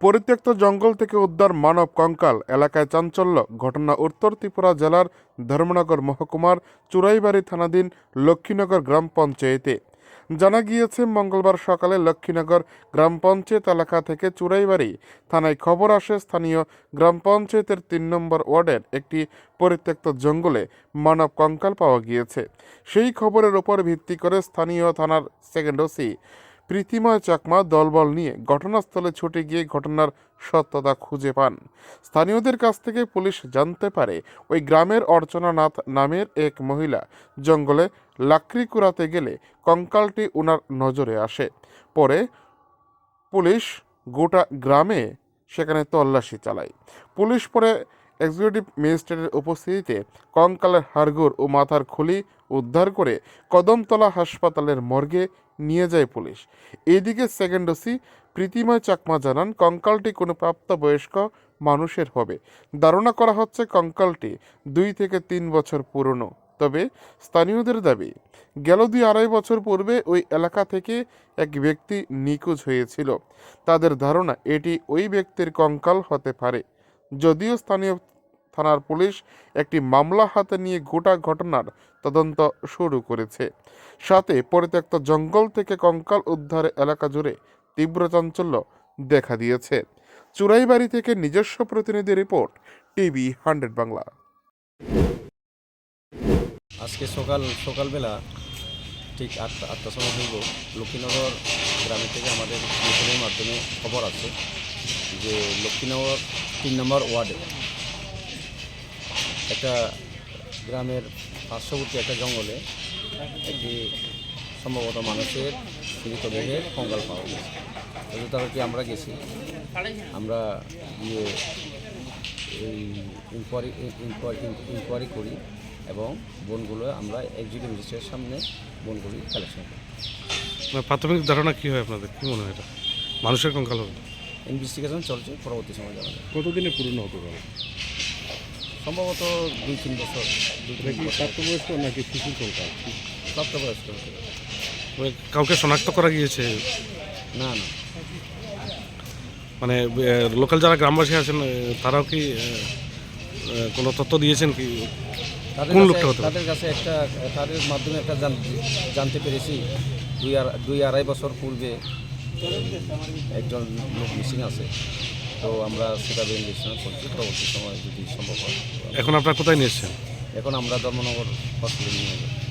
পরিত্যক্ত জঙ্গল থেকে উদ্ধার মানব কঙ্কাল এলাকায় চাঞ্চল্য। ঘটনা উত্তর ত্রিপুরা জেলার ধর্মনগর মহকুমার চুরাইবাড়ি থানাধীন লক্ষ্মীনগর গ্রাম পঞ্চায়েতে। জানা গিয়েছে, মঙ্গলবার সকালে লক্ষ্মীনগর গ্রাম পঞ্চায়েত এলাকা থেকে চুরাইবাড়ি থানায় খবর আসে স্থানীয় গ্রাম পঞ্চায়েতের তিন নম্বর ওয়ার্ডের একটি পরিত্যক্ত জঙ্গলে মানব কঙ্কাল পাওয়া গিয়েছে। সেই খবরের ওপর ভিত্তি করে স্থানীয় থানার সেকেন্ড ওসি প্রীতিময় চাকমা দলবল নিয়ে ঘটনাস্থলে ছুটে গিয়ে ঘটনার সত্যতা খুঁজে পান। স্থানীয়দের কাছ থেকে পুলিশ জানতে পারে, ওই গ্রামের অর্চনা নাথ নামের এক মহিলা জঙ্গলে লাকড়ি কুড়াতে গেলে কঙ্কালটি ওনার নজরে আসে। পরে পুলিশ গোটা গ্রামে সেখানে তল্লাশি চালায়। পুলিশ পরে এক্সিকিউটিভ ম্যাজিস্ট্রেটের উপস্থিতিতে কঙ্কালের হাড়গোড় ও মাথার খুলি উদ্ধার করে কদমতলা হাসপাতালের মর্গে নিয়ে যায় পুলিশ। এদিকে সেকেন্ড ওসি প্রীতিময় চাকমা জানান, কঙ্কালটি কোনো প্রাপ্তবয়স্ক মানুষের হবে। ধারণা করা হচ্ছে কঙ্কালটি দুই থেকে তিন বছর পুরনো। তবে স্থানীয়দের দাবি, গেল দুই আড়াই বছর পূর্বে ওই এলাকা থেকে এক ব্যক্তি নিখোঁজ হয়েছিল। তাদের ধারণা, এটি ওই ব্যক্তির কঙ্কাল হতে পারে। যদিও স্থানীয় থানার পুলিশ একটি মামলা হাতে নিয়ে গোটা ঘটনার তদন্ত শুরু করেছে। সাথে পরিত্যক্ত জঙ্গল থেকে কঙ্কাল উদ্ধার এলাকা জুড়ে তীব্র চাঞ্চল্য দেখা দিয়েছে। চুরাইবাড়ি থেকে নিজস্ব প্রতিনিধি রিপোর্ট, টিভি হান্ড্রেড বাংলা। আজকে সকাল, সকালবেলা ঠিক আটটা, আটটার সময় হইব। লক্ষ্মীনগর গ্রামের থেকে আমাদের মাধ্যমে খবর আছে যে লক্ষ্মীনগর তিন নম্বর ওয়ার্ডে। একটা গ্রামের পার্শ্ববর্তী একটা জঙ্গলে একটি সম্ভবত মানুষের মৃতদেহের কঙ্কাল পাওয়া গেছে। কি আমরা গেছি? আমরা গিয়ে এই ইনকোয়ারি ইনকোয়ারি করি এবং বনগুলো আমরা এক্সিকিউটিভ ম্যাজিস্ট্রেটের সামনে বনগুলি কালেকশন করি। মানে প্রাথমিক ধারণা কি হয় আপনাদের? কী মনে হয় এটা? মানুষের কঙ্কাল হবে? ইনভেস্টিগেশন চলছে পরবর্তী সময় জানা যাবে। কতদিনে পুরনো হতে পারে সম্ভবত দুই তিন বছর দুই তিন বছর। প্রাপ্তবয়স্ক নাকি শিশুর কঙ্কাল প্রাপ্তবয়স্ক। হতে পারে। মানে কাউকে শনাক্ত করা গিয়েছে? না না। মানে লোকাল যারা গ্রামবাসী আছেন তারাও কি কোনো তথ্য দিয়েছেন কি? তাদের কোন কাছে- হতে পারে? তাদের কাছে একটা তাদের মাধ্যমে একটা জান- জানতে পেরেছি। দুই আর দুই আড়াই বছর পূর্বে একজন লোক মিসিং আছে তো আমরা সেটা ইনভেস্টিগেশন করছি পরবর্তী সময় যদি সম্ভব হয়। এখন আপনারা কোথায় নিয়ে এসছেন? এখন আমরা ধর্মনগর হসপিটালে নিয়ে যাব।